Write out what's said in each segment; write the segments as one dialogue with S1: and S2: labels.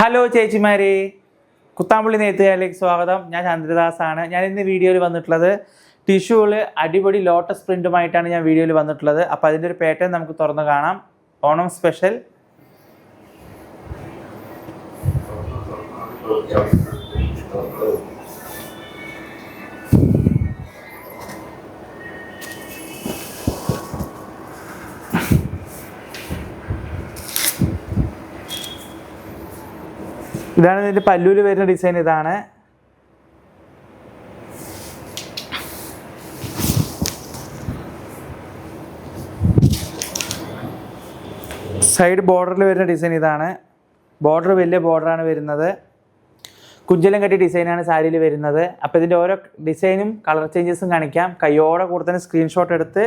S1: Hello ചേച്ചിമാരെ. Kuthampully നെയ്ത്തുകാരിലേക്ക് സ്വാഗതം. ഞാൻ ചന്ദ്രദാസാണ്. ഞാൻ ഇന്ന് വീഡിയോയിൽ വന്നിട്ടുള്ളത് ടിഷ്യൂവിൽ അടിപൊളി ലോട്ടസ് പ്രിന്റുമായിട്ടാണ് ഞാൻ വീഡിയോയിൽ വന്നിട്ടുള്ളത്. അപ്പോൾ അതിന്റെ ഒരു പാറ്റേൺ നമുക്ക് തുറന്ന് കാണാം. ഓണം സ്പെഷ്യൽ ഇതാണ് ഇതിന്റെ പല്ലൂര് വരുന്ന ഡിസൈൻ ഇതാണ്. സൈഡ് ബോർഡറിൽ വരുന്ന ഡിസൈൻ ഇതാണ്. ബോർഡർ വലിയ ബോർഡറാണ് വരുന്നത്. കുഞ്ചലം കെട്ടി ഡിസൈനാണ് സാരിയിൽ വരുന്നത്. അപ്പോൾ ഇതിന്റെ ഓരോ ഡിസൈനും കളർ ചേഞ്ചസും കാണിക്കാം. കയ്യോടെ കൂടെ തന്നെ സ്ക്രീൻഷോട്ട് എടുത്ത്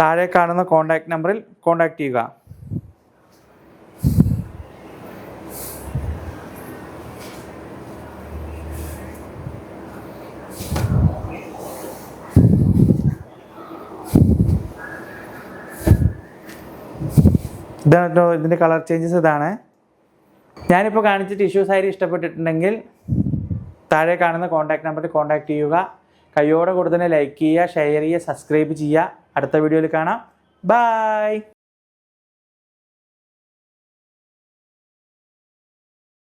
S1: താഴെ കാണുന്ന കോൺടാക്ട് നമ്പറിൽ കോൺടാക്ട് ചെയ്യുക. ഇതാണ് ഇതിന്റെ കളർ ചേഞ്ചസ് ഇതാണ്. ഞാനിപ്പോൾ കാണിച്ച ടിഷ്യൂ സാരി ഇഷ്ടപ്പെട്ടിട്ടുണ്ടെങ്കിൽ താഴെ കാണുന്ന കോൺടാക്ട് നമ്പറിൽ കോൺടാക്ട് ചെയ്യുക. കയ്യോടെ കൂടെ തന്നെ ലൈക്ക് ചെയ്യുക ഷെയർ ചെയ്യുക സബ്സ്ക്രൈബ് ചെയ്യുക. അടുത്ത വീഡിയോയിൽ കാണാം. ബായ്